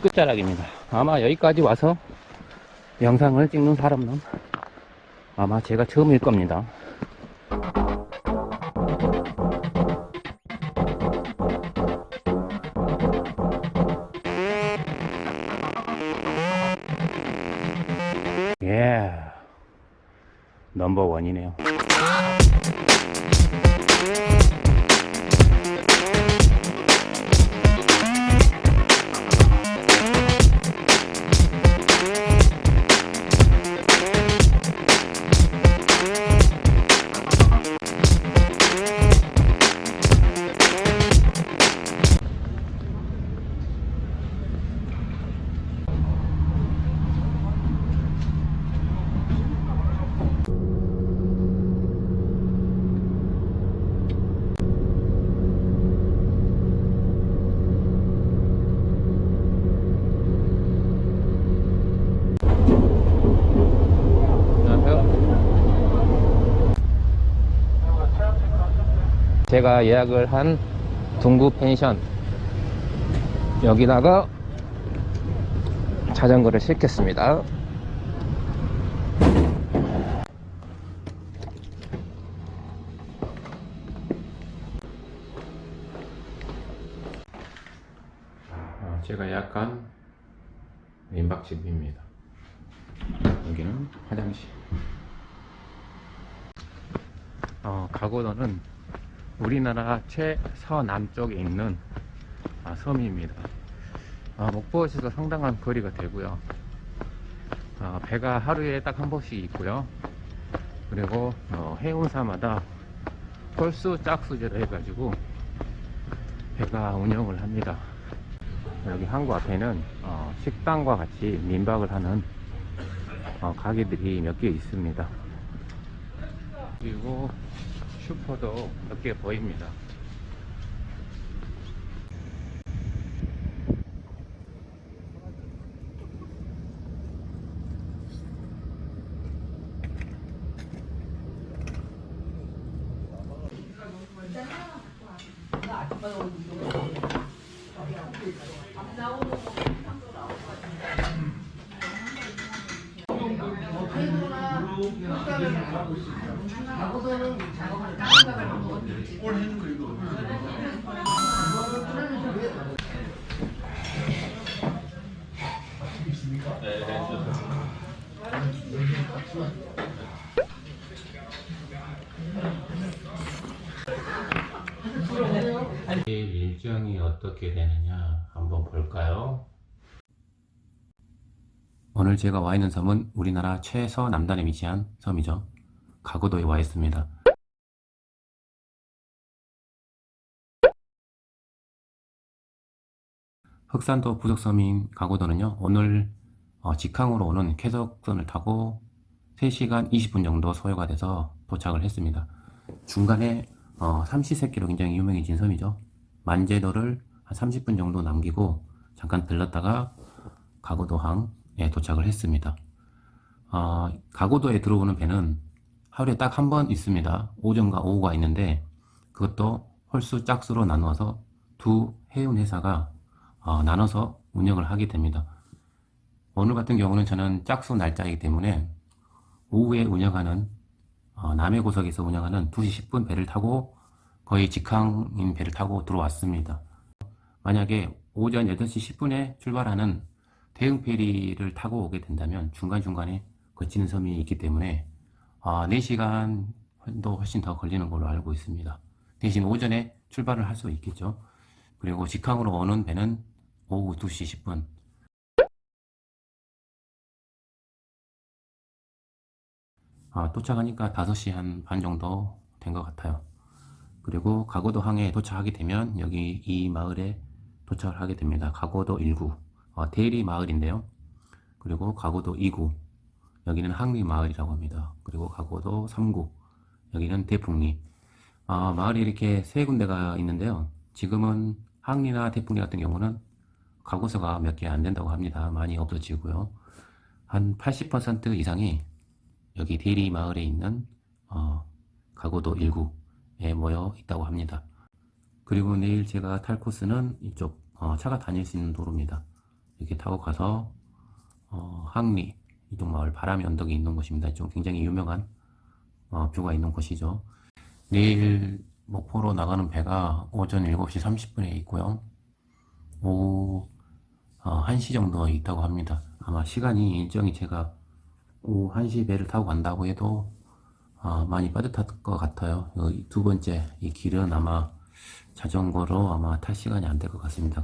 끝자락입니다. 아마 여기까지 와서 영상을 찍는 사람은 아마 제가 처음일 겁니다. 예. 넘버 원이네요. 제가 예약을 한 동구 펜션 여기다가 자전거를 싣겠습니다. 어, 제가 예약한 민박집입니다. 여기는 화장실. 어, 가고도는 우리나라 최서남쪽에 있는 아, 섬입니다. 아, 목포에서 상당한 거리가 되고요. 아, 배가 하루에 딱 한 번씩 있고요. 그리고 어, 해운사마다 홀수 짝수제로 해가지고 배가 운영을 합니다. 여기 항구 앞에는 어, 식당과 같이 민박을 하는 어, 가게들이 몇 개 있습니다. 그리고 슈퍼도 몇 개 보입니다. 내일 일정이 어떻게 되느냐 한번 볼까요? 오늘 제가 와 있는 섬은 우리나라 최서남단에 위치한 섬이죠. 가고도에 와 있습니다. 흑산도 부속섬인 가고도는요, 오늘 어, 직항으로 오는 쾌적선을 타고 3시간 20분 정도 소요가 돼서 도착을 했습니다. 중간에 어, 삼시세끼로 굉장히 유명해진 섬이죠. 만제도를 한 30분 정도 남기고 잠깐 들렀다가 가고도항에 도착을 했습니다. 어, 가고도에 들어오는 배는 하루에 딱 한 번 있습니다. 오전과 오후가 있는데 그것도 홀수 짝수로 나누어서 두 해운 회사가 어, 나눠서 운영을 하게 됩니다. 오늘 같은 경우는 저는 짝수 날짜이기 때문에 오후에 운영하는 어, 남해고석에서 운영하는 2시 10분 배를 타고 거의 직항인 배를 타고 들어왔습니다. 만약에 오전 8시 10분에 출발하는 대형 페리를 타고 오게 된다면 중간중간에 거치는 섬이 있기 때문에 아, 4시간도 훨씬 더 걸리는 걸로 알고 있습니다. 대신 오전에 출발을 할 수 있겠죠. 그리고 직항으로 오는 배는 오후 2시 10분. 아, 도착하니까 5시 한 반 정도 된 것 같아요. 그리고 가고도 항에 도착하게 되면 여기 이 마을에 도착을 하게 됩니다. 가고도 1구, 어, 대리 마을인데요. 그리고 가고도 2구, 여기는 항리 마을이라고 합니다. 그리고 가고도 3구, 여기는 대풍리. 아, 마을이 이렇게 세 군데가 있는데요. 지금은 항리나 대풍리 같은 경우는 가구서가 몇 개 안 된다고 합니다. 많이 없어지고요. 한 80% 이상이 여기 대리 마을에 있는 어, 가고도 1구에 모여 있다고 합니다. 그리고 내일 제가 탈 코스는 이쪽 어, 차가 다닐 수 있는 도로입니다. 이렇게 타고 가서 어, 항리 이동 마을 바람이 언덕이 있는 곳입니다. 좀 굉장히 유명한 어, 뷰가 있는 곳이죠. 내일 목포로 나가는 배가 오전 7시 30분에 있고요. 오후 어, 1시 정도 있다고 합니다. 아마 시간이 일정이 제가 오후 1시 배를 타고 간다고 해도 아, 많이 빠듯할 것 같아요. 이두 번째 이 길은 아마 자전거로 아마 탈 시간이 안 될 것 같습니다.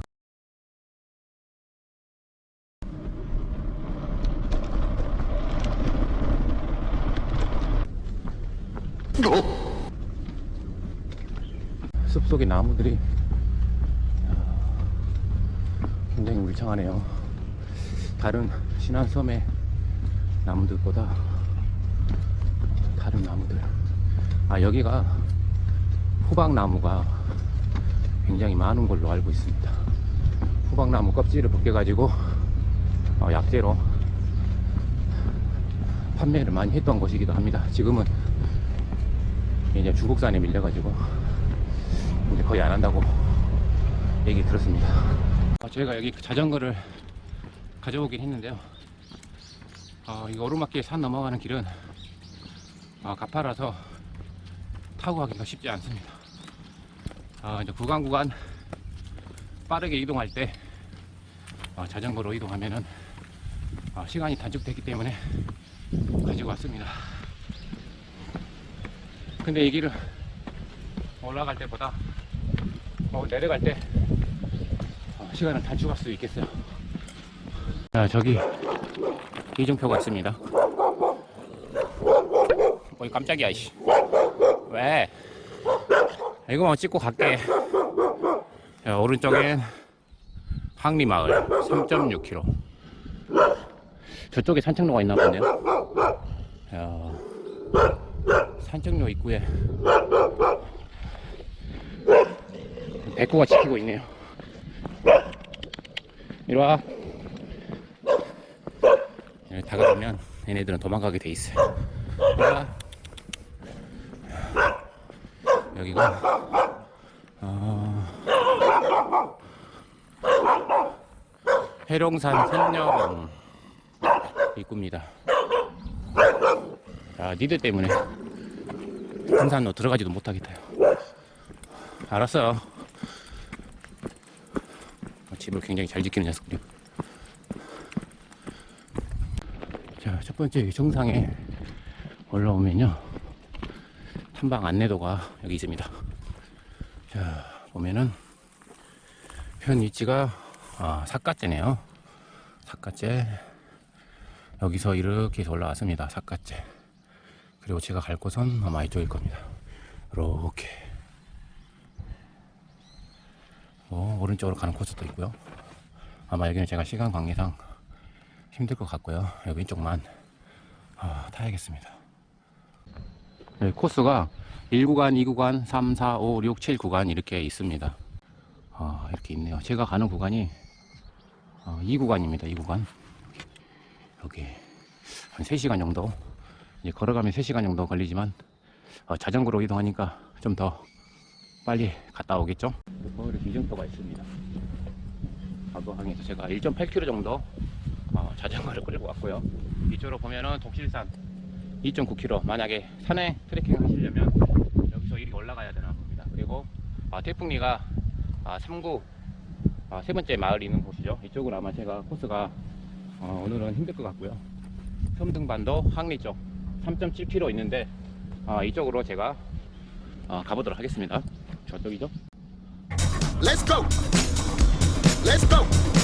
숲속의 나무들이 아, 굉장히 울창하네요. 다른 신안섬의 나무들보다 다른 나무들. 아, 여기가 호박나무가 굉장히 많은 걸로 알고 있습니다. 호박나무 껍질을 벗겨가지고 어, 약재로 판매를 많이 했던 곳이기도 합니다. 지금은 이제 중국산에 밀려가지고 이제 거의 안 한다고 얘기 들었습니다. 아, 저희가 여기 자전거를 가져오긴 했는데요. 아, 이 오르막길 산 넘어가는 길은 아, 가파라서 타고 가기가 쉽지 않습니다. 아, 이제 구간 구간 빠르게 이동할 때 아, 자전거로 이동하면은 아, 시간이 단축되기 때문에 가지고 왔습니다. 근데 이 길은 올라갈 때보다 어, 내려갈 때 어, 시간을 단축할 수 있겠어요. 자, 저기 이정표가 있습니다. 어이 깜짝이야 이씨 왜 이거만 찍고 갈게. 자, 오른쪽엔 항리마을 3.6km 저쪽에 산책로가 있나 본데요? 자, 산책로 입구에 백구가 지키고 있네요. 이리와. 여기 다가가면 얘네들은 도망가게 돼 있어요. 이리 와 여기가 어, 해룡산 산녀봉 입구입니다. 아, 니들 때문에 등산로 들어가지도 못하겠다요. 알았어. 어, 집을 굉장히 잘 지키는 녀석들이. 자, 첫 번째 정상에 올라오면요. 탐방 안내도가 여기 있습니다. 자, 보면은 현 위치가 아, 삿갓제네요. 삿갓제. 여기서 이렇게 올라왔습니다. 삿갓제. 그리고 제가 갈 곳은 아마 이쪽일 겁니다. 이렇게. 어, 오른쪽으로 가는 코스도 있고요. 아마 여기는 제가 시간 관계상 힘들 것 같고요. 여기 왼쪽만 아, 타야겠습니다. 네, 코스가 1구간, 2구간, 3, 4, 5, 6, 7 구간 이렇게 있습니다. 아, 이렇게 있네요. 제가 가는 구간이 어, 2구간입니다. 2구간. 여기 한 3시간 정도. 이제 걸어가면 3시간 정도 걸리지만 어, 자전거로 이동하니까 좀 더 빨리 갔다 오겠죠? 서울에 기정표가 있습니다. 과거항에서 제가 1.8km 정도 어, 자전거를 끌고 왔고요. 이쪽으로 보면은 독실산 2.9km 만약에 산행 트레킹 하시려면 여기서 이리 올라가야 되나 봅니다. 그리고 아, 태풍리가 아, 3구 아, 세 번째 마을이 있는 곳이죠. 이쪽으로 아마 제가 코스가 어, 오늘은 힘들 것 같고요. 섬등반도 항리 쪽 3.7km 있는데 아, 이쪽으로 제가 어, 가보도록 하겠습니다. 저쪽이죠? Let's go. Let's go.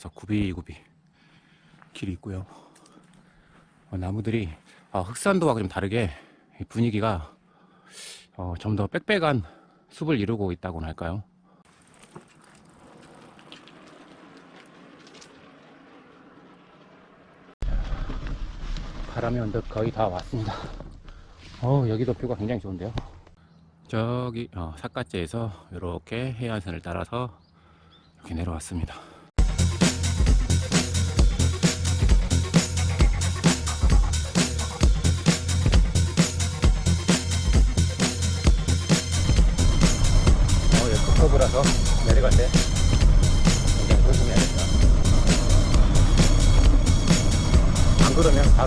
따라서 구비구비 길이 있고요. 어, 나무들이 아, 흑산도와 좀 다르게 이 분위기가 어, 좀 더 빽빽한 숲을 이루고 있다고나 할까요? 바람이 언덕 거의 다 왔습니다. 어 여기도 뷰가 굉장히 좋은데요. 저기 어, 삿갓제에서 이렇게 해안선을 따라서 이렇게 내려왔습니다.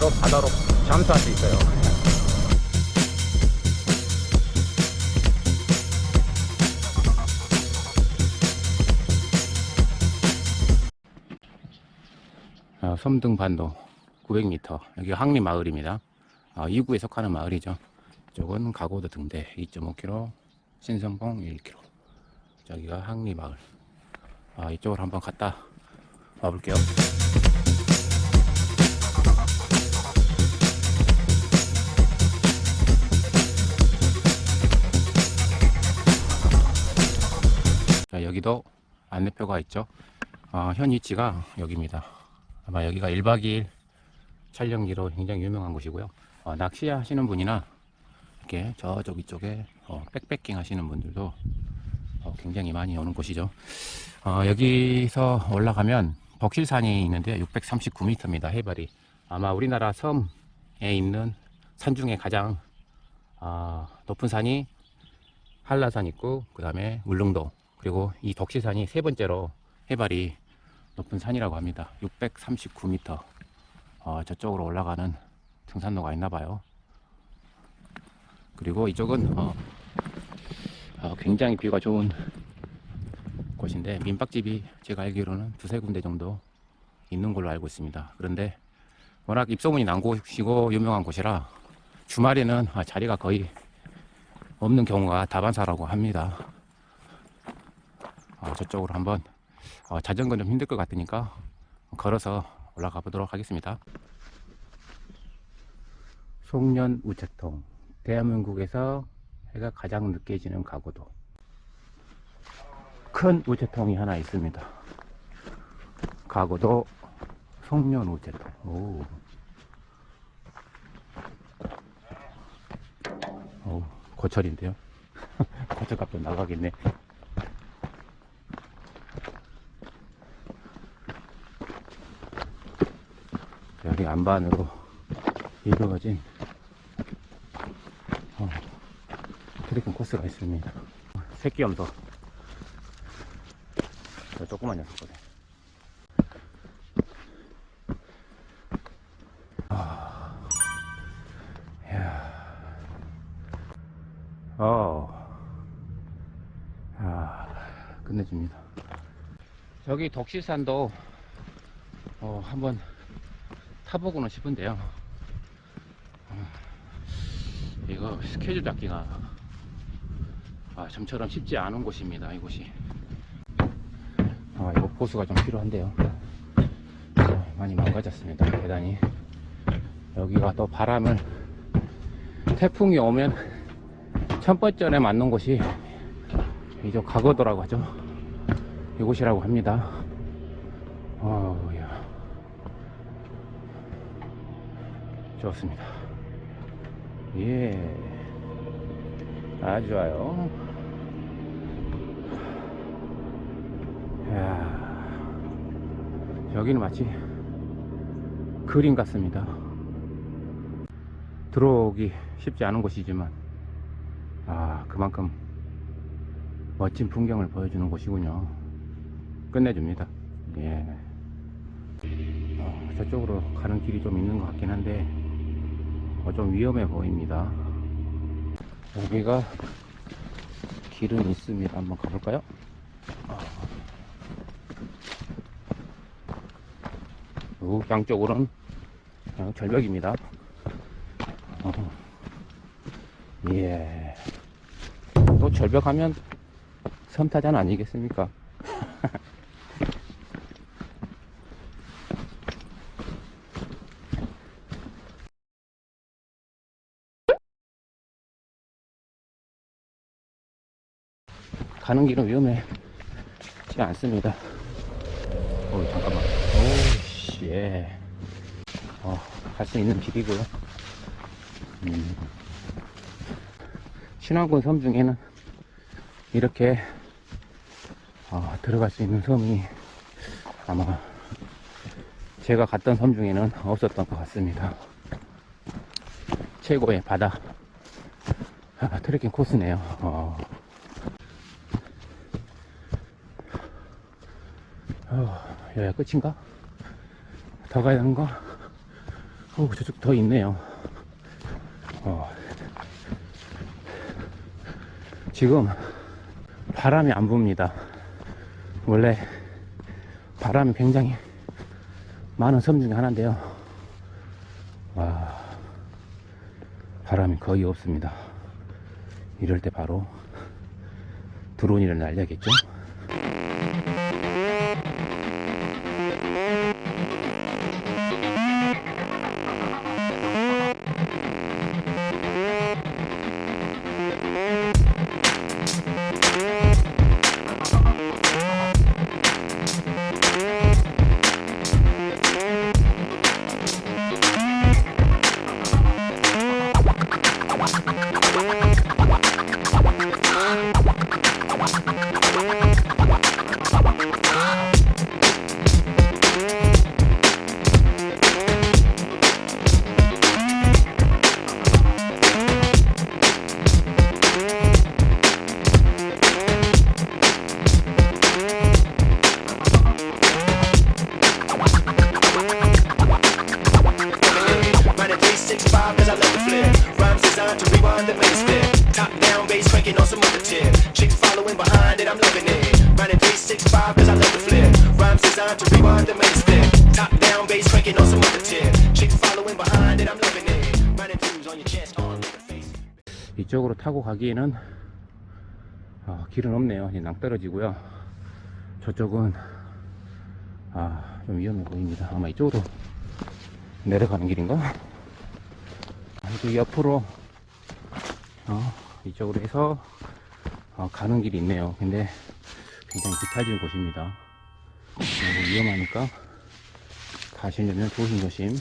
바로 바다로 잠수할 수 있어요. 어, 섬등반도 900m 여기 항리마을입니다. 어, 2구에 속하는 마을이죠. 이쪽은 가고도 등대 2.5km, 신성봉 1km. 저기가 항리마을. 아, 이쪽으로 한번 갔다 와볼게요. 자, 여기도 안내표가 있죠. 어, 현 위치가 여기입니다. 아마 여기가 1박 2일 촬영지로 굉장히 유명한 곳이고요. 어, 낚시 하시는 분이나 이렇게 저쪽 이쪽에 어, 백패킹 하시는 분들도 어, 굉장히 많이 오는 곳이죠. 어, 여기서 올라가면 벅실산이 있는데 639m입니다. 해발이 아마 우리나라 섬에 있는 산 중에 가장 아, 높은 산이 한라산 있고 그 다음에 울릉도 그리고 이 덕시산이 세 번째로 해발이 높은 산이라고 합니다. 639m. 어, 저쪽으로 올라가는 등산로가 있나 봐요. 그리고 이쪽은 어, 어, 굉장히 뷰가 좋은 곳인데 민박집이 제가 알기로는 두세 군데 정도 있는 걸로 알고 있습니다. 그런데 워낙 입소문이 난 곳이고 유명한 곳이라 주말에는 아, 자리가 거의 없는 경우가 다반사라고 합니다. 어, 저쪽으로 한번 어, 자전거 좀 힘들 것 같으니까 걸어서 올라가 보도록 하겠습니다. 송년 우체통 대한민국에서 해가 가장 늦게 지는 가구도 큰 우체통이 하나 있습니다. 가구도 송년 우체통. 오. 오, 고철인데요. 고철값도 나가겠네. 여기 안반으로 이루어진 어, 트레킹 코스가 있습니다. 새끼 염소. 저 조그만 녀석거든. 아. 어, 아, 끝내줍니다. 저기 덕실산도 어, 한번 타보고는 싶은데요. 어, 이거 스케줄 잡기가 아, 좀처럼 쉽지 않은 곳입니다. 이곳이. 아, 이거 보수가 좀 필요한데요. 아, 많이 망가졌습니다. 계단이. 여기가 또 바람을 태풍이 오면 첫 번째에 맞는 곳이 이쪽 가거도라고 하죠. 이곳이라고 합니다. 어우야. 좋습니다. 예. 아주 좋아요. 이야. 여기는 마치 그림 같습니다. 들어오기 쉽지 않은 곳이지만, 아, 그만큼 멋진 풍경을 보여주는 곳이군요. 끝내줍니다. 예. 어, 저쪽으로 가는 길이 좀 있는 것 같긴 한데, 어, 좀 위험해 보입니다. 여기가 길은 있습니다. 한번 가볼까요? 요 양쪽으로는 그냥 절벽입니다. 어. 예. 또 절벽하면 섬타잔 아니겠습니까? 가는 길은 위험하지 않습니다. 어 잠깐만. 오씨, 예. 어, 갈 수 있는 길이고요. 음. 신안군 섬 중에는 이렇게 어, 들어갈 수 있는 섬이 아마 제가 갔던 섬 중에는 없었던 것 같습니다. 최고의 바다 아, 트레킹 코스네요. 어. 여기가 끝인가? 더 가야 하는가? 어, 저쪽 더 있네요. 어. 지금 바람이 안 붑니다. 원래 바람이 굉장히 많은 섬 중에 하나인데요. 와, 바람이 거의 없습니다. 이럴 때 바로 드론이를 날려야겠죠? 타고 가기에는 아, 길은 없네요. 이제 낭떠러지고요. 저쪽은 아, 좀 위험해 보입니다. 아마 이쪽으로 내려가는 길인가? 아, 그 옆으로 어, 이쪽으로 해서 어, 가는 길이 있네요. 근데 굉장히 비탈진 곳입니다. 너무 위험하니까 가시려면 조심조심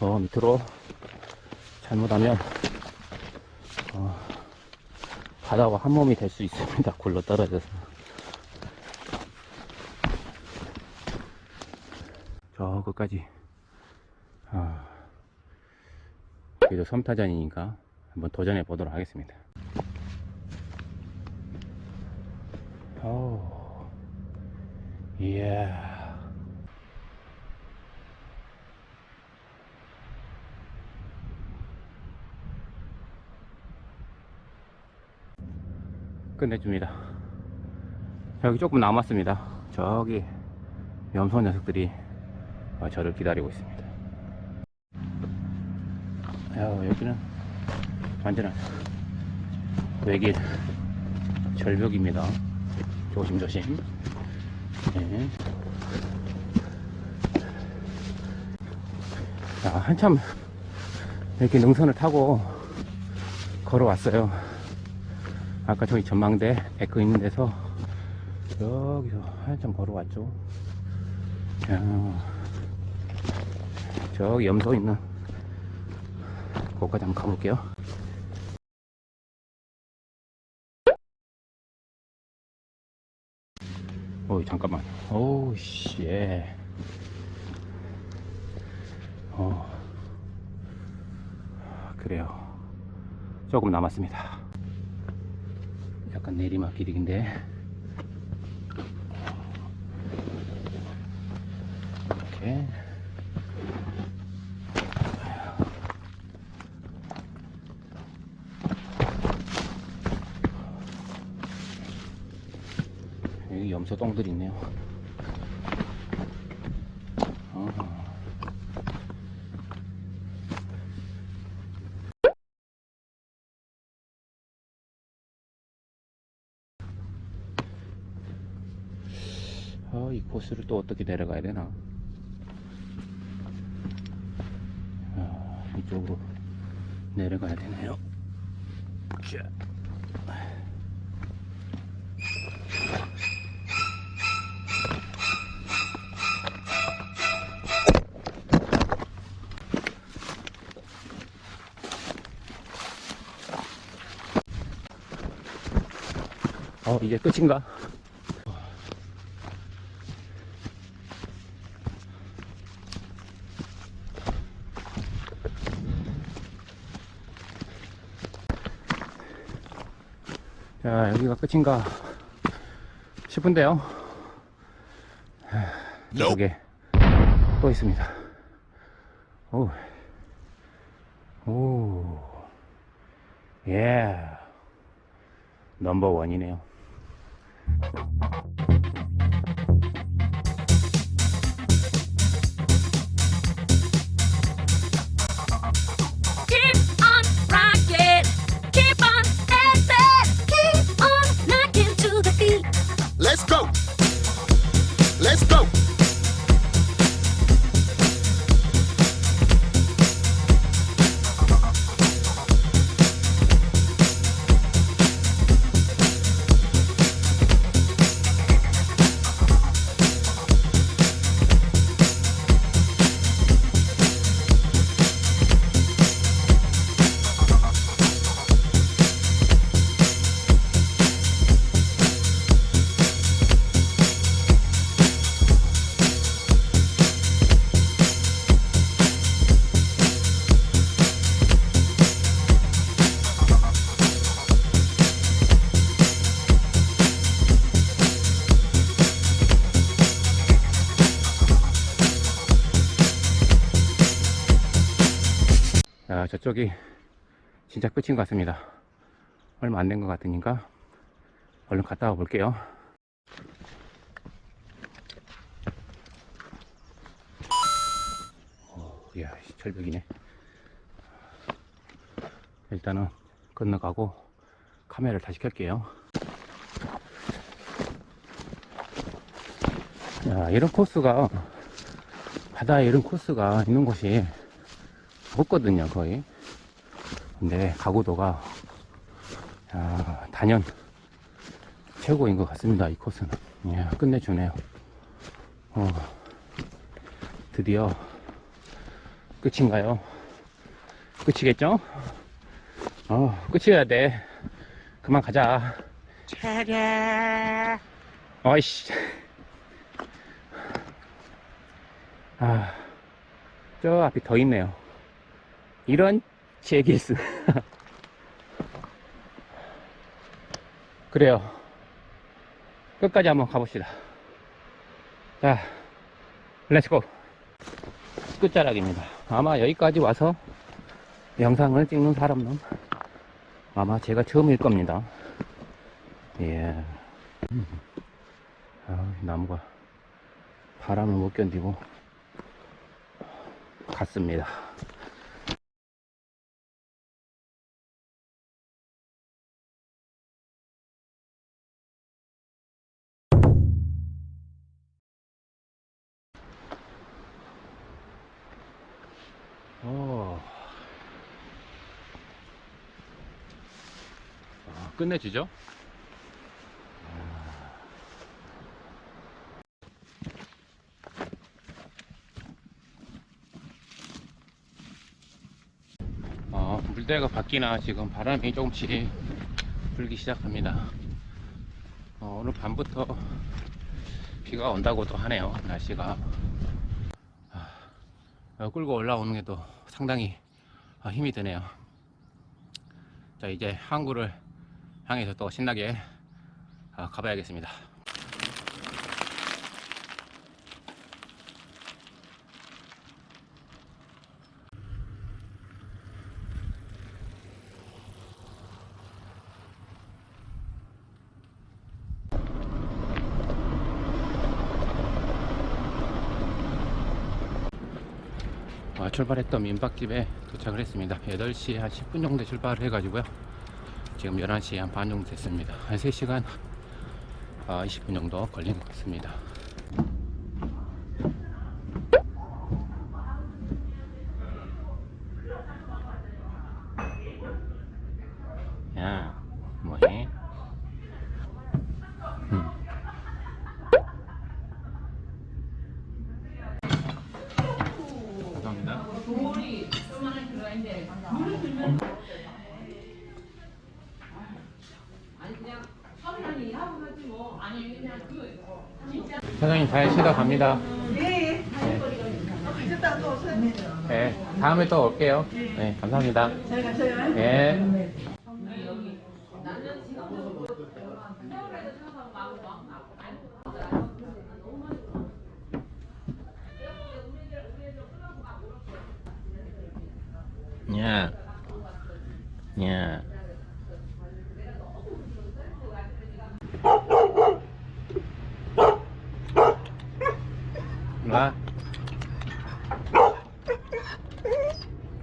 어, 밑으로 잘못하면 어, 바다와 한 몸이 될 수 있습니다. 굴러 떨어져서. 저 끝까지 아, 그래도 섬타전이니까 한번 도전해 보도록 하겠습니다. 오, 이야. 끝내줍니다. 여기 조금 남았습니다. 저기 염소 녀석들이 어, 저를 기다리고 있습니다. 야, 여기는 완전한 외길 절벽입니다. 조심조심. 네. 자, 한참 이렇게 능선을 타고 걸어왔어요. 아까 저기 전망대 데크 있는 데서 여기서 한참 걸어왔죠. 자, 저기 염소 있는 곳까지 한번 가볼게요. 어이 잠깐만. 오우 씨. 예. 어. 그래요. 조금 남았습니다. 약간 내리막 길인데. 이렇게. 여기 염소똥들이 있네요 어. 코스를 또 어떻게 내려가야 되나? 아, 이쪽으로 내려가야 되네요. 자. 어, 이제 끝인가? 자, 여기가 끝인가 싶은데요. 여기 또 있습니다. 오, 오, 예, 넘버 원이네요. 저쪽이 진짜 끝인 것 같습니다. 얼마 안 된 것 같으니까 얼른 갔다 와 볼게요. 오, 이야, 씨, 철벽이네. 일단은 건너가고 카메라를 다시 켤게요. 야, 이런 코스가 바다에 이런 코스가 있는 곳이 없거든요, 거의. 근데 가구도가 야, 단연 최고인 것 같습니다, 이 코스는. 예, 끝내주네요. 어, 드디어 끝인가요? 끝이겠죠? 어, 끝이어야 돼. 그만 가자. 차례. 어이씨. 아, 저 앞이 더 있네요. 이런 제기스. 그래요. 끝까지 한번 가봅시다. 자, 렛츠고. 끝자락입니다. 아마 여기까지 와서 영상을 찍는 사람은 아마 제가 처음일 겁니다. 예. 음. 아, 나무가 바람을 못 견디고 갔습니다. 끝내주죠? 어, 물때가 바뀌나 지금 바람이 조금씩 불기 시작합니다. 어, 오늘 밤부터 비가 온다고도 하네요, 날씨가. 어, 끌고 올라오는 게 또 상당히 어, 힘이 드네요. 자, 이제 항구를 향해서 또 신나게 어, 가봐야겠습니다. 어, 출발했던 민박집에 도착을 했습니다. 8시 한 10분 정도 출발을 해가지고요. 지금 11시 한반 정도 됐습니다. 한 3시간 어, 20분 정도 걸린 것 같습니다. 야, 뭐해? 음. 감사합니다. 아니 그냥 서른이 하고 사장님 잘 쉬다 갑니다. 가셨다 또 오세요. 네, 다음에 또 올게요. 네, 감사합니다. 잘 가세요. 예. 야, 야. 와.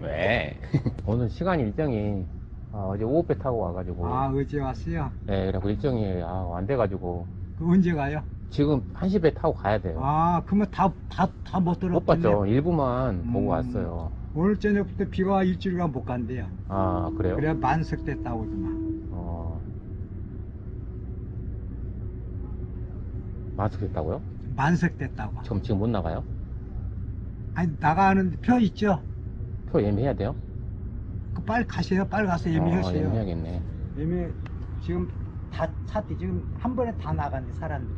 왜? 오늘 시간 일정이 아, 어제 오후배 타고 와가지고 아, 어제 왔어요? 네, 그래갖고 일정이 아, 안 돼가지고 그 언제 가요? 지금 1시 배 타고 가야 돼요. 아, 그러면 다, 다, 다 못 들었 못 봤죠. 일부만 음. 보고 왔어요. 오늘 저녁부터 비가 일주일간 못 간대요. 아, 그래요? 그래 만석됐다고 그러더만. 어. 마스크했다고요? 만석됐다고. 지금 지금 못 나가요? 아니, 나가는 표 있죠? 표 예매해야 돼요? 그 빨리 가세요. 빨리 가서 어, 예매하세요. 예매해야겠네. 예매, 지금 다 찼대. 지금 한 번에 다 나갔네, 사람들이.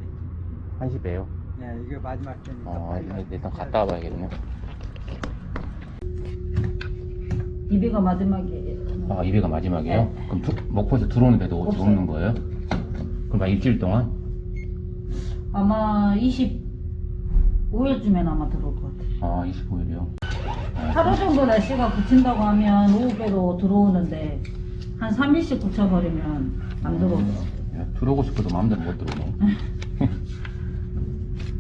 1시 배요. 네, 이거 마지막 때니까. 어, 빨리 일단, 일단 갔다 와봐야겠네. 이배가 마지막이에요. 아, 2회가 마지막이에요? 그럼 두- 목포에서 들어오는데도 네. 없어요. 들어오는 거예요? 그럼 한 일주일 동안? 아마 25일쯤엔 아마 들어올 것 같아요. 아, 25일이요? 하루 정도 날씨가 굳힌다고 하면 오후배로 들어오는데 한 3일씩 굳혀버리면 안 들어오더라고요. 야, 들어오고 싶어도 마음대로 못 들어오네.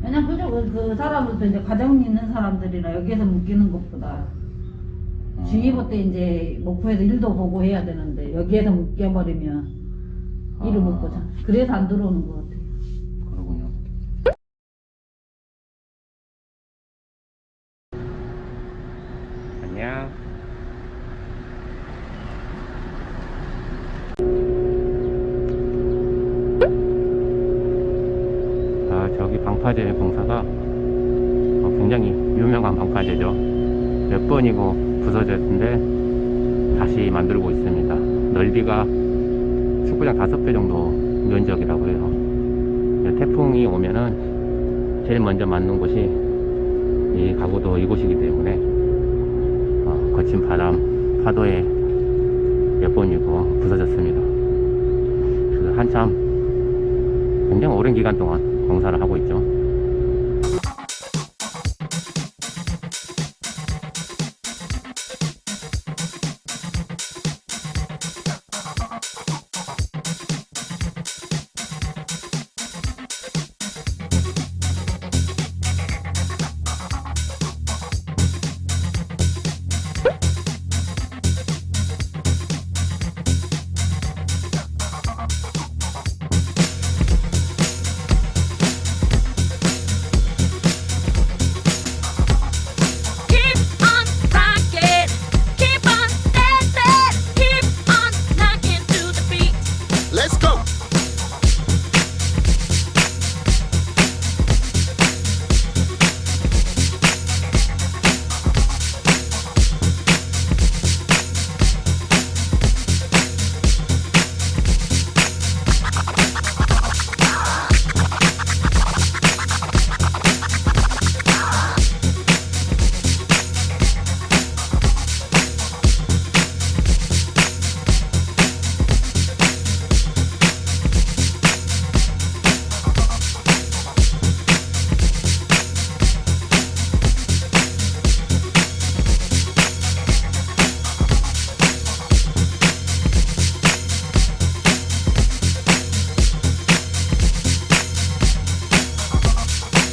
왜냐면 그저 그, 그 사람들도 이제 가정 있는 사람들이라 여기에서 묶이는 것보다 어. 중위부 때 이제 목포에서 일도 보고 해야 되는데 여기에서 묶여버리면 일을 아. 못 보잖아. 그래서 안 들어오는 것 같아요. 안녕. 아, 저기 방파제 공사가 어, 굉장히 유명한 방파제죠. 몇 번이고 부서졌는데 다시 만들고 있습니다. 넓이가 축구장 다섯 배 정도 면적이라고 해요. 태풍이 오면은 제일 먼저 맞는 곳이 이 가구도 이곳이기 때문에 어, 거친 바람, 파도에 몇 번이고 부서졌습니다. 그래서 한참 굉장히 오랜 기간 동안 공사를 하고 있죠.